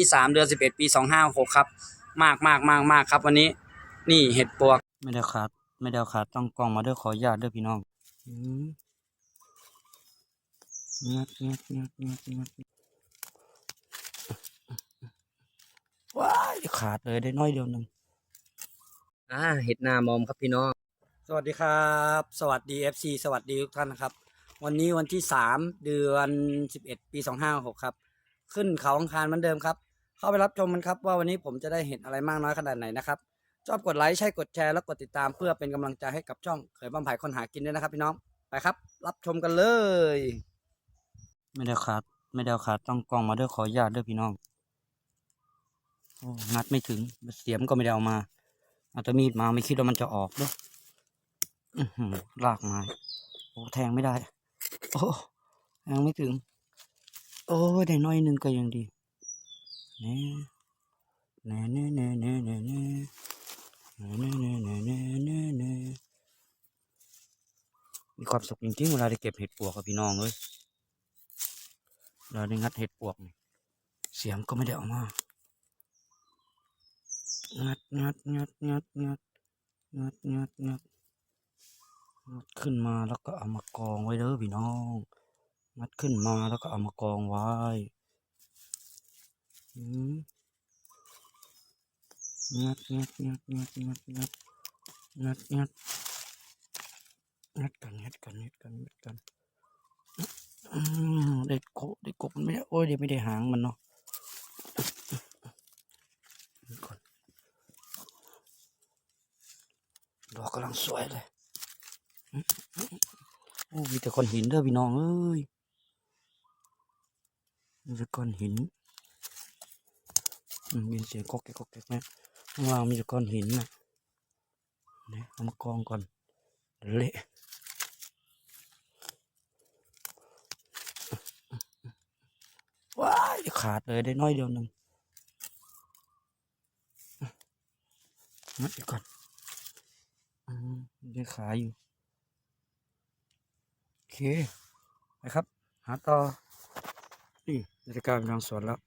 ที่สามเดือนสิบเอ็ดปีสองห้าหกครับ มากมากมากมากครับ วันนี้ นี่เห็ดปวก ไม่ได้ขาดไม่ได้ขาดต้องกล้องมาด้วยขออนุญาตด้วยพี่น้องงัดงัดงัดงัดงัดว้ายขาดเลยได้น้อยเดียวหนึ่งอ่าเห็ดหน้ามอมครับพี่น้อง สวัสดีครับ สวัสดี FC สวัสดีทุกท่านนะครับ วันนี้วันที่สามเดือนสิบเอ็ดปีสองห้าหกครับ ขึ้นเขาอังคารเหมือนเดิมครับ เข้าไปรับชมมันครับ ว่าวันนี้ผมจะได้เห็นอะไรมากน้อยขนาดไหนนะครับ ชอบกดไลค์ใช่กดแชร์แล้วกดติดตามเพื่อเป็นกำลังใจให้กับช่องเขยบ้านไผ่คนหากินด้วยนะครับพี่น้องไปครับ รับชมกันเลย ไม่ได้ขาดไม่ได้ขาดต้องกล้องมาด้วยขออนุญาตด้วยพี่น้องโอ้งัดไม่ถึงเสียมก็ไม่ได้เอามาเอาแต่มีดมาไม่คิดว่ามันจะออกด้วยลากมาโอ้แทงไม่ได้ โอ้แทงไม่ถึง โอ้ยได้น้อยหนึงก็ยังดี น่แน่แน่แน่แน่แน่แน่แน่แน่แน่แน่แน่แน่มีความสุขจริงๆเวลาได้เก็บเห็ดปวกกับพี่น้องเลยเราได้งัดเห็ดปวกนี่เสียมก็ไม่ได้ออกมางัดงัดงัดงัดงัดงัดงัดงัดงัดขึ้นมาแล้วก็เอามากองไว้เด้อพี่น้องงัดขึ้นมาแล้วก็เอามากองไว้ งัดงัดงัดงัดงัดงัดงัดงัดงัดกันงัดกันงัดกันงัดกันอืมได้กบได้กบมันไม่ได้โอ้ยเดี๋ยวไม่ได้หางมันเนาะก่อนดอกกำลังสวยเลยโอ้มีแต่ก้อนหินเด้อพี่น้องเอ้ยมีแต่ก้อนหิน มีเสียงก๊อกแก๊กก๊อกแก๊กนะข้างล่างมีก้อนหินนะเนี่ยเอามากองก่อนเละว้ายขาดเลยได้น้อยเดียวหนึ่งมัดอีกก่อนอืมได้ขาอยู่โอเคไปครับ หาต่อนี่นาฬิกาเป็นบางสวนแล้ว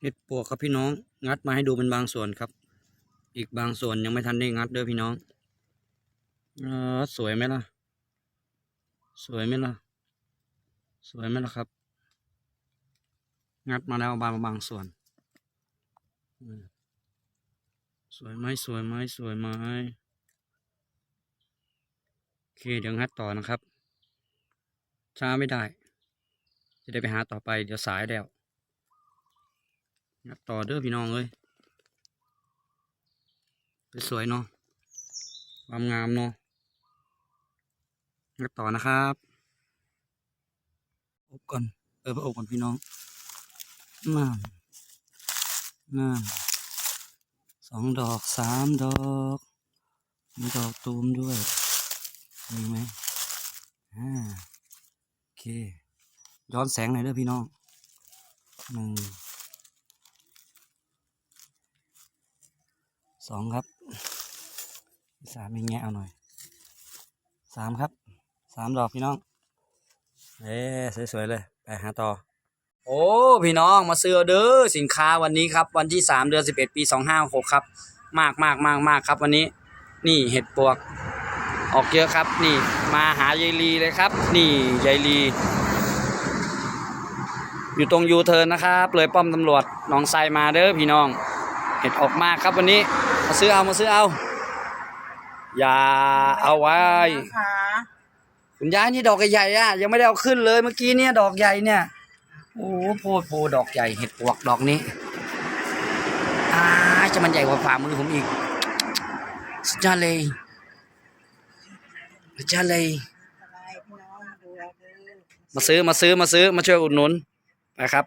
เห็ดปวกครับพี่น้อง งัดมาให้ดูเป็นบางส่วนครับ อีกบางส่วนยังไม่ทันได้งัดเด้อพี่น้องออสวยไหมล่ะ สวยไหมล่ะ สวยไหมล่ะครับ งัดมาแล้วบางบางส่วน สวยไหมสวยไหมสวยไหมโอเคเดี๋ยวงัดต่อนะครับ ช้าไม่ได้ จะได้ไปหาต่อไปเดี๋ยวสายแล้ว งัดต่อเด้อพี่น้องเอ้ยสวยเนาะความงามเนาะงัดต่อนะครับอบก่อน เออไปอบก่อนพี่น้องนั่นนั่นสองดอกสามดอกมีดอกตูมด้วยมีไหมอ่าโอเค ย้อนแสงหน่อยเด้อพี่น้องหนึ่ง สองครับสามมีแงะเอาหน่อยสามครับสามดอกพี่น้องเอ๊สวยๆเลยไปหาต่อ โอ้พี่น้องมาซื้อออเด้อสินค้าวันนี้ครับ วันที่สามเดือนสิบเอ็ดปีสองห้าหกครับ มากมากมากมากครับวันนี้ นี่เห็ดปวก ออกเยอะครับนี่มาหายายลีเลยครับ นี่ยายลีอยู่ตรงยูเทิร์นนะครับ เลยป้อมตำรวจหนองไซมาเด้อพี่น้อง เห็ดออกมากครับวันนี้ มาซื้อเอามาซื้อเอา อย่าเอาไว้ค่ะคุณยายนี่ดอกใหญ่ๆอะยังไม่ได้เอาขึ้นเลยเมื่อกี้เนี่ยดอกใหญ่เนี่ย โอ้โหโพดโพดอกใหญ่เห็ดปวกดอกนี้อ่าจะมันใหญ่กว่าฝ่ามือผมอีกสุดยอดเลยสุดยอดเลย อะไรพี่น้องมาดูเอาเด้อมาซื้อมาซื้อมาซื้อมาช่วยอุดหนุนนะครับ